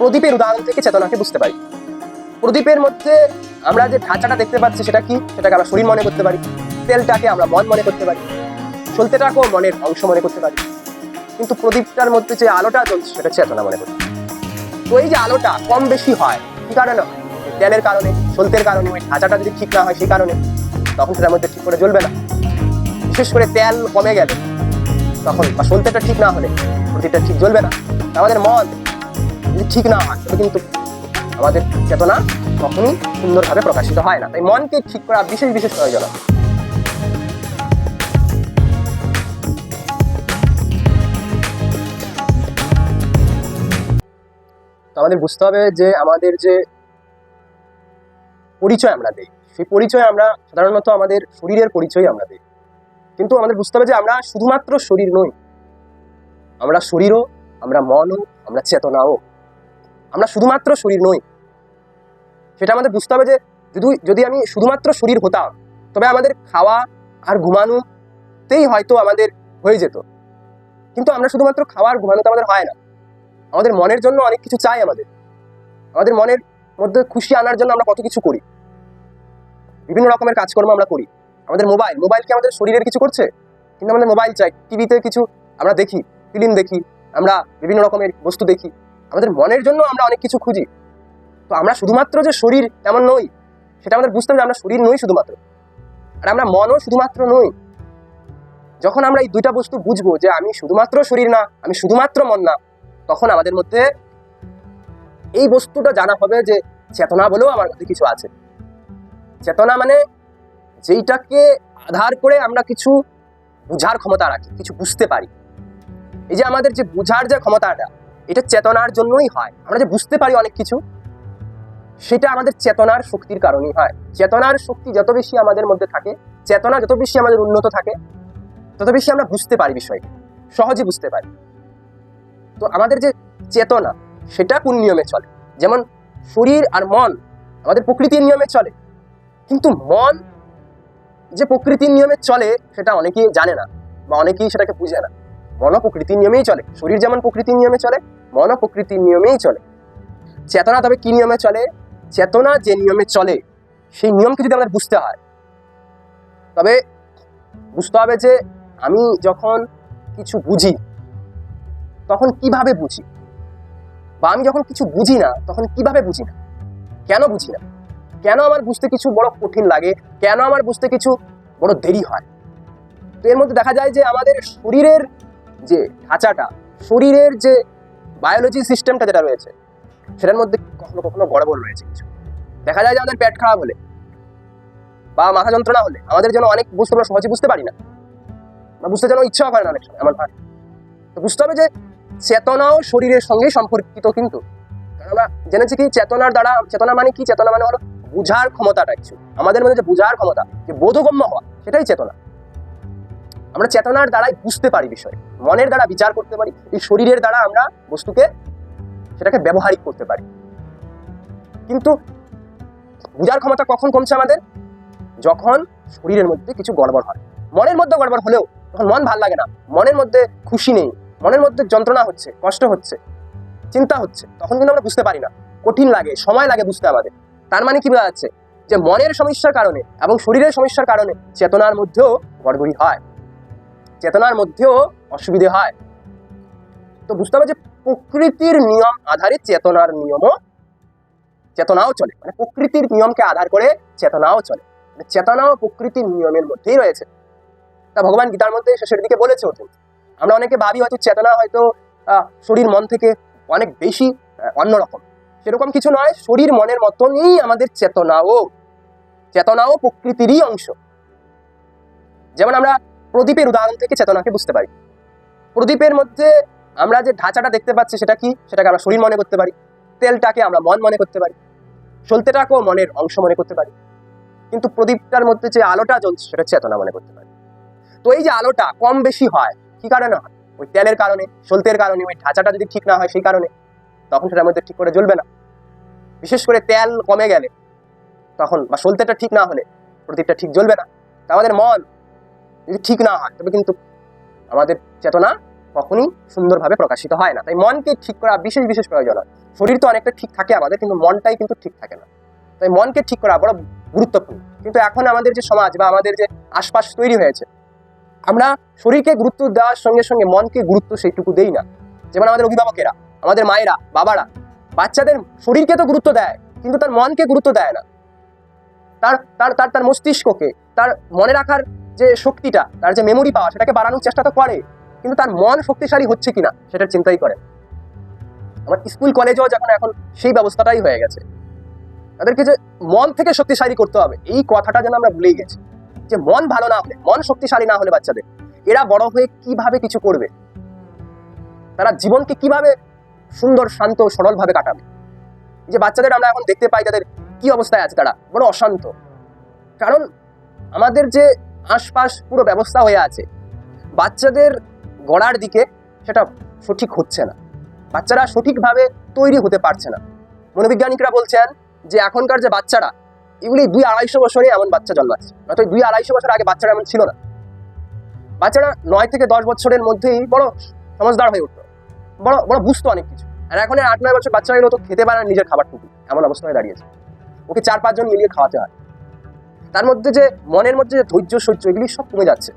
প্রদীপের উদাহরণ থেকে চেতনাকে বুঝতে পারি। প্রদীপের মধ্যে আমরা যে ঢাঁচাটা দেখতে পাচ্ছি, সেটা কি? সেটাকে আমরা শরীর মনে করতে পারি। তেলটাকে আমরা মন মনে করতে পারি। সলতেটাকেও মনের অংশ মনে করতে পারি। কিন্তু প্রদীপটার মধ্যে যে আলোটা চলছে, সেটা চেতনা মনে পারি। তো এই যে আলোটা কম বেশি হয়, কি কারণে? তেলের কারণে সলতের কারণে, ওই ঢাঁচাটা যদি ঠিক না হয়, সেই কারণে, তখন সেটার মধ্যে ঠিক করে জ্বলবে না। বিশেষ করে তেল কমে গেলে, তখন বা সলতেটা ঠিক না হলে, প্রদীপটা ঠিক জ্বলবে না। আমাদের মন যদি ঠিক না হয়, তবে কিন্তু আমাদের চেতনা কখনই সুন্দরভাবে প্রকাশিত হয় না। তাই মনকে ঠিক করা বিশেষ বিশেষ প্রয়োজন। আমাদের বুঝতে হবে যে আমাদের যে পরিচয় আমরা দিই, সেই পরিচয় আমরা সাধারণত আমাদের শরীরের পরিচয় আমরা দিই। কিন্তু আমাদের বুঝতে হবে যে আমরা শুধুমাত্র শরীর নই, আমরা শরীরও, আমরা মনও, আমরা চেতনাও। আমরা শুধুমাত্র শরীর নই। সেটা আমাদের বুঝতে হবে যে যদি যদি আমি শুধুমাত্র শরীর হতাম, তবে আমাদের খাওয়া আর ঘুমানোতেই হয়তো আমাদের হয়ে যেত। কিন্তু আমরা শুধুমাত্র খাওয়া আর ঘুমানোতে আমাদের হয় না। আমাদের মনের জন্য অনেক কিছু চাই আমাদের। আমাদের মনের মধ্যে খুশি আনার জন্য আমরা কত কিছু করি। বিভিন্ন রকমের কাজকর্ম আমরা করি। আমাদের মোবাইল মোবাইল কি আমাদের শরীরের কিছু করছে? কিন্তু আমাদের মোবাইল চাই। টিভিতে কিছু আমরা দেখি, ফিল্ম দেখি, আমরা বিভিন্ন রকমের বস্তু দেখি। আমাদের মনের জন্য আমরা অনেক কিছু খুঁজি। তো আমরা শুধুমাত্র যে শরীর তেমন নই, সেটা আমাদের বুঝতে হবে আমরা শরীর নই শুধুমাত্র। আর আমরা মনও শুধুমাত্র নই। যখন আমরা এই দুইটা বস্তু বুঝব যে আমি শুধুমাত্র শরীর না, আমি শুধুমাত্র মন না, তখন আমাদের মধ্যে এই বস্তুটা জানা হবে যে চেতনা বলেও আমার মধ্যে কিছু আছে। চেতনা মানে যেইটাকে আধার করে আমরা কিছু বুঝার ক্ষমতা রাখি, কিছু বুঝতে পারি। এই যে আমাদের যে বুঝার যে ক্ষমতাটা এটা চেতনার জন্যই হয়। আমরা যে বুঝতে পারি অনেক কিছু, সেটা আমাদের চেতনার শক্তির কারণেই হয়। চেতনার শক্তি যত বেশি আমাদের মধ্যে থাকে, চেতনা যত বেশি আমাদের উন্নত থাকে, তত বেশি আমরা বুঝতে পারি বিষয়কে সহজে বুঝতে পারি। তো আমাদের যে চেতনা, সেটা কোন নিয়মে চলে? যেমন শরীর আর মন আমাদের প্রকৃতির নিয়মে চলে। কিন্তু মন যে প্রকৃতির নিয়মে চলে, সেটা অনেকেই জানে না বা অনেকেই সেটাকে বুঝে না। মনও প্রকৃতির নিয়মেই চলে। শরীর যেমন প্রকৃতির নিয়মে চলে মন প্রকৃতির নিয়মেই চলে। চেতনা তবে কি নিয়মে চলে? চেতনা যে নিয়মে চলে, সেই নিয়মকে যদি আমাদের বুঝতে হয়, তবে বুঝতে হবে যে আমি যখন কিছু বুঝি, তখন কীভাবে বুঝি? বা আমি যখন কিছু বুঝি না, তখন কীভাবে বুঝি না? কেন বুঝি না? কেন আমার বুঝতে কিছু বড় কঠিন লাগে? কেন আমার বুঝতে কিছু বড় দেরি হয়? তো এর মধ্যে দেখা যায় যে আমাদের শরীরের যে ঢাঁচাটা, শরীরের যে বায়োলজি সিস্টেমটা যেটা রয়েছে, সেটার মধ্যে কখনো কখনো গড়বড় রয়েছে কিছু। দেখা যায় যে আমাদের পেট খারাপ হলে বা মাথা যন্ত্রণা হলে আমাদের যেন অনেক বুঝতে আমরা সহজে বুঝতে পারি না। বা বুঝতে যেন ইচ্ছাও করে না অনেক সময় আমার হয় তো বুঝতে হবে যে চেতনাও শরীরের সঙ্গে সম্পর্কিত কিন্তু। আমরা জেনেছি কি চেতনার দ্বারা, চেতনা মানে কি? চেতনা মানে হলো বুঝার ক্ষমতাটা কিছু। আমাদের মধ্যে যে বুঝার ক্ষমতা, যে বোধগম্য হওয়া, সেটাই চেতনা। আমরা চেতনার দ্বারাই বুঝতে পারি বিষয় মনের দ্বারা বিচার করতে পারি, এই শরীরের দ্বারা আমরা বস্তুকে সেটাকে ব্যবহারিক করতে পারি। কিন্তু বুঝার ক্ষমতা কখন কমছে আমাদের? যখন শরীরের মধ্যে কিছু গড়বড় হয়। মনের মধ্যে গড়বড় হলেও তখন মন ভালো লাগে না। মনের মধ্যে খুশি নেই, মনের মধ্যে যন্ত্রণা হচ্ছে, কষ্ট হচ্ছে, চিন্তা হচ্ছে, তখন কিন্তু আমরা বুঝতে পারি না। কঠিন লাগে, সময় লাগে বুঝতে আমাদের। তার মানে কি বোঝা যাচ্ছে? যে মনের সমস্যার কারণে এবং শরীরের সমস্যার কারণে চেতনার মধ্যেও গড়বড়ি হয়। চেতনার মধ্যেও অসুবিধে হয়। তো বুঝতে হবে যে প্রকৃতির নিয়ম আধারে চেতনার নিয়মও চেতনাও চলে। মানে প্রকৃতির নিয়মকে আধার করে চেতনাও চলে। মানে চেতনাও প্রকৃতির নিয়মের মধ্যেই রয়েছে। তা ভগবান গীতার মধ্যে শেষের দিকে বলেছে অর্জুন আমরা অনেকে ভাবি হয়তো চেতনা হয়তো শরীর মন থেকে অনেক বেশি অন্যরকম। সেরকম কিছু নয়, শরীর মনের মতনই আমাদের চেতনাও। চেতনাও প্রকৃতিরই অংশ। যেমন আমরা প্রদীপের উদাহরণ থেকে চেতনাকে বুঝতে পারি। প্রদীপের মধ্যে আমরা যে ঢাঁচাটা দেখতে পাচ্ছি, সেটা কি? সেটাকে আমরা শরীর মনে করতে পারি, তেলটাকে আমরা মন মনে করতে পারি, সলতেটাকেও মনের অংশ মনে করতে পারি। কিন্তু প্রদীপটার মধ্যে যে আলোটা জ্বলছে, সেটা চেতনা মনে করতে পারি। তো এই যে আলোটা কম বেশি হয়, কি কারণে হয়? ওই তেলের কারণে, সলতের কারণে, ওই ঢাঁচাটা যদি ঠিক না হয়, সেই কারণে, তখন সেটার মধ্যে ঠিক করে জ্বলবে না। বিশেষ করে তেল কমে গেলে, তখন বা সলতেটা ঠিক না হলে, প্রদীপটা ঠিক জ্বলবে না। আমাদের মন যদি ঠিক না হয়, তবে কিন্তু আমাদের চেতনা কখনই সুন্দরভাবে প্রকাশিত হয় না। তাই মনকে ঠিক করা বিশেষ বিশেষ প্রয়োজন হয়। শরীর তো অনেকটা ঠিক থাকে আমাদের, কিন্তু মনটাই কিন্তু ঠিক থাকে না। তাই মনকে ঠিক করা বড় গুরুত্বপূর্ণ। কিন্তু এখন আমাদের যে সমাজ বা আমাদের যে আশপাশ তৈরি হয়েছে, আমরা শরীরকে গুরুত্ব দেওয়ার সঙ্গে সঙ্গে মনকে গুরুত্ব সেইটুকু দেই না। যেমন আমাদের অভিভাবকেরা, আমাদের মায়েরা, বাবারা, বাচ্চাদের শরীরকে তো গুরুত্ব দেয়, কিন্তু তার মনকে গুরুত্ব দেয় না। তার তার তার তার মস্তিষ্ককে, তার মনে রাখার যে শক্তিটা, তার যে মেমোরি পাওয়া সেটাকে বাড়ানোর চেষ্টা তো করে, কিন্তু তার মন শক্তিশালী হচ্ছে কিনা, সেটার চিন্তাই করে। আমার স্কুল কলেজেও যখন এখন সেই ব্যবস্থাটাই হয়ে গেছে। তাদেরকে যে মন থেকে শক্তিশালী করতে হবে, এই কথাটা যেন আমরা ভুলেই গেছি। যে মন ভালো না হলে, মন শক্তিশালী না হলে বাচ্চাদের, এরা বড় হয়ে কীভাবে কিছু করবে? তারা জীবনকে কীভাবে সুন্দর, শান্ত, সরলভাবে কাটাবে? যে বাচ্চাদের আমরা এখন দেখতে পাই, তাদের কি অবস্থায় আছে তারা? বড় অশান্ত। কারণ আমাদের যে আশপাশ পুরো ব্যবস্থা হয়ে আছে। বাচ্চাদের গড়ার দিকে সেটা সঠিক হচ্ছে না। বাচ্চারা সঠিকভাবে তৈরি হতে পারছে না। মনোবিজ্ঞানিকরা বলছেন যে এখনকার যে বাচ্চারা, এগুলি দুই আড়াইশো বছরে এমন বাচ্চা জন্মাচ্ছে। নয়তো দুই আড়াইশো বছর আগে বাচ্চারা এমন ছিল না। বাচ্চারা নয় থেকে দশ বছরের মধ্যেই বড় সমজদার হয়ে উঠতো। বড় বড় বুঝতো অনেক কিছু। আর এখন আট, নয় বছর বাচ্চা হলো তো খেতে পারে নিজের খাবারটুকু। এমন অবস্থা হয়ে দাঁড়িয়েছে। ওকে চার, পাঁচজন মিলিয়ে খাওয়াতে হয়। তার মধ্যে যে, মনের মধ্যে যে ধৈর্য, সহ্য, এগুলি সব কমে যাচ্ছে।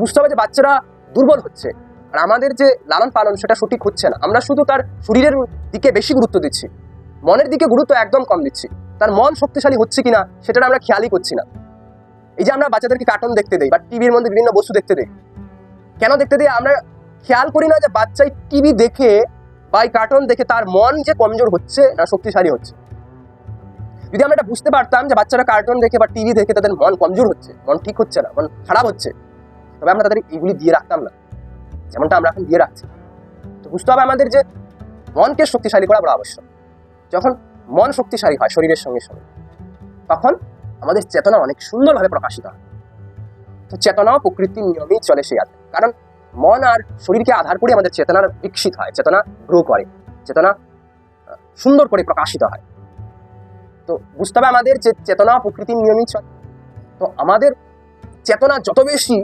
বুঝতে হবে যে বাচ্চারা দুর্বল হচ্ছে, আর আমাদের যে লালন পালন সেটা সঠিক হচ্ছে না। আমরা শুধু তার শরীরের দিকে বেশি গুরুত্ব দিচ্ছি, মনের দিকে গুরুত্ব একদম কম দিচ্ছি। তার মন শক্তিশালী হচ্ছে কিনা সেটা আমরা খেয়ালই করছি না। এই যে আমরা বাচ্চাদেরকে কার্টুন দেখতে দিই বা টিভির মধ্যে বিভিন্ন বস্তু দেখতে দিই, কেন দেখতে দিই? আমরা খেয়াল করি না যে বাচ্চাই টিভি দেখে বা এই কার্টুন দেখে তার মন যে কমজোর হচ্ছে না শক্তিশালী হচ্ছে। যদি আমরা এটা বুঝতে পারতাম যে বাচ্চারা কার্টুন দেখে বা টিভি দেখে তাদের মন কমজোর হচ্ছে, মন ঠিক হচ্ছে না, মন খারাপ হচ্ছে, তবে আমরা তাদের এগুলি দিয়ে রাখতাম না। যেমনটা আমরা এখন দিয়ে রাখছি। তো বুঝতে হবে আমাদের যে মনকে শক্তিশালী করা বড় আবশ্যক। যখন মন শক্তিশালী হয় শরীরের সঙ্গে সঙ্গে, তখন আমাদের চেতনা অনেক সুন্দরভাবে প্রকাশিত হয়। তো চেতনাও প্রকৃতির নিয়মেই চলে সেই আছে কারণ মন আর শরীরকে আধার করে আমাদের চেতনার বিকশিত হয়, চেতনা গ্রো করে, চেতনা সুন্দর করে প্রকাশিত হয়। তো বুঝতে হবে আমাদের যে চেতনা প্রকৃতির নিয়মেই চলে তো আমাদের চেতনা যত বেশি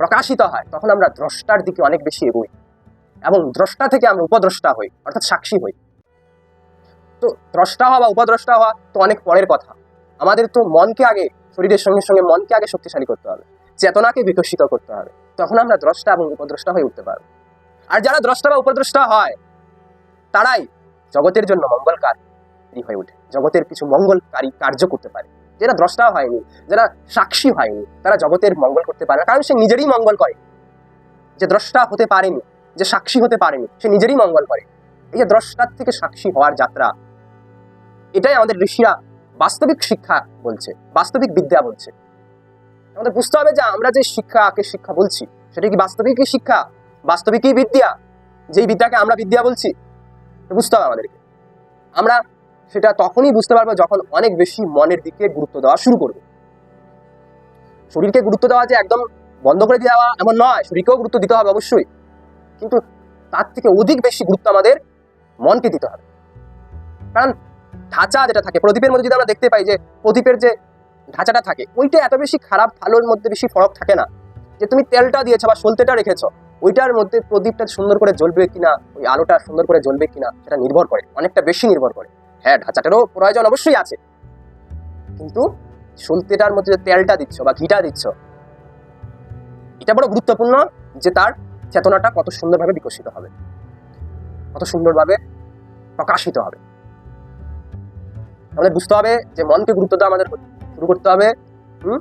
প্রকাশিত হয়, তখন আমরা দ্রষ্টার দিকে অনেক বেশি এগোই এবং দ্রষ্টা থেকে আমরা উপদ্রষ্টা হই, অর্থাৎ সাক্ষী হই। তো দ্রষ্টা হওয়া বা উপদ্রষ্টা হওয়া তো অনেক পরের কথা। আমাদের তো মনকে আগে, শরীরের সঙ্গে সঙ্গে মনকে আগে শক্তিশালী করতে হবে, চেতনাকে বিকশিত করতে হবে, তখন আমরা দ্রষ্টা এবং উপদ্রষ্টা হয়ে উঠতে পারব। আর যারা দ্রষ্টা বা উপদ্রষ্টা হয়, তারাই জগতের জন্য মঙ্গলকারী। হয়ে ওঠে। জগতের কিছু মঙ্গলকারী কার্য করতে পারে। যারা দ্রষ্টা হয়নি, যারা সাক্ষী হয়নি, তারা জগতের মঙ্গল করতে পারে না। কারণ সে নিজেরই মঙ্গল করে। যে দ্রষ্টা হতে পারেনি, যে সাক্ষী হতে পারেনি, সে নিজেরই মঙ্গল করে। এই যে দ্রষ্টার থেকে সাক্ষী হওয়ার যাত্রা, এটাই আমাদের ঋষিরা বাস্তবিক শিক্ষা বলছে, বাস্তবিক বিদ্যা বলছে। আমাদের বুঝতে হবে যে আমরা যে শিক্ষাকে শিক্ষা বলছি, সেটা কি বাস্তবিকই শিক্ষা, বাস্তবিকই বিদ্যা? যেই বিদ্যাকে আমরা বিদ্যা বলছি বুঝতে হবে আমাদেরকে। আমরা সেটা তখনই বুঝতে পারব যখন অনেক বেশি মনের দিকে গুরুত্ব দেওয়া শুরু করবে। শরীরকে গুরুত্ব দেওয়া যে একদম বন্ধ করে দেওয়া এমন নয়, শরীরকেও গুরুত্ব দিতে হবে অবশ্যই। কিন্তু তার থেকে অধিক বেশি গুরুত্ব আমাদের মনকে দিতে হবে। কারণ ঢাঁচা যেটা থাকে, প্রদীপের মধ্যে যদি আমরা দেখতে পাই যে প্রদীপের যে ঢাঁচাটা থাকে, ওইটা এত বেশি খারাপ ভালোর মধ্যে বেশি ফরক থাকে না যে তুমি তেলটা দিয়েছ বা সলতেটা রেখেছো, ওইটার মধ্যে প্রদীপটা সুন্দর করে জ্বলবে কিনা, ওই আলোটা সুন্দর করে জ্বলবে কিনা, সেটা নির্ভর করে, অনেকটা বেশি নির্ভর করে। হ্যাঁ ঢাঁচাটারও প্রয়োজন অবশ্যই আছে। কিন্তু সলতেটার মধ্যে যে তেলটা দিচ্ছ বা ঘিটা দিচ্ছ, এটা বড় গুরুত্বপূর্ণ যে তার চেতনাটা কত সুন্দরভাবে বিকশিত হবে। কত সুন্দরভাবে প্রকাশিত হবে। আমাদের বুঝতে হবে যে মনকে গুরুত্ব দেওয়া আমাদের শুরু করতে হবে, হুম?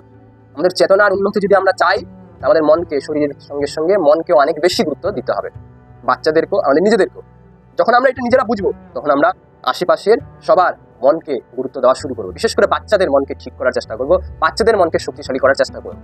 আমাদের চেতনার উন্নতি যদি আমরা চাই আমাদের মনকে, শরীরের সঙ্গে সঙ্গে মনকে অনেক বেশি গুরুত্ব দিতে হবে। বাচ্চাদেরকেও, আমাদের নিজেদেরকেও। যখন আমরা এটা নিজেরা বুঝব, তখন আমরা আশেপাশের সবার মনকে গুরুত্ব দেওয়া শুরু করব। বিশেষ করে বাচ্চাদের মনকে ঠিক করার চেষ্টা করব। বাচ্চাদের মনকে শক্তিশালী করার চেষ্টা করব।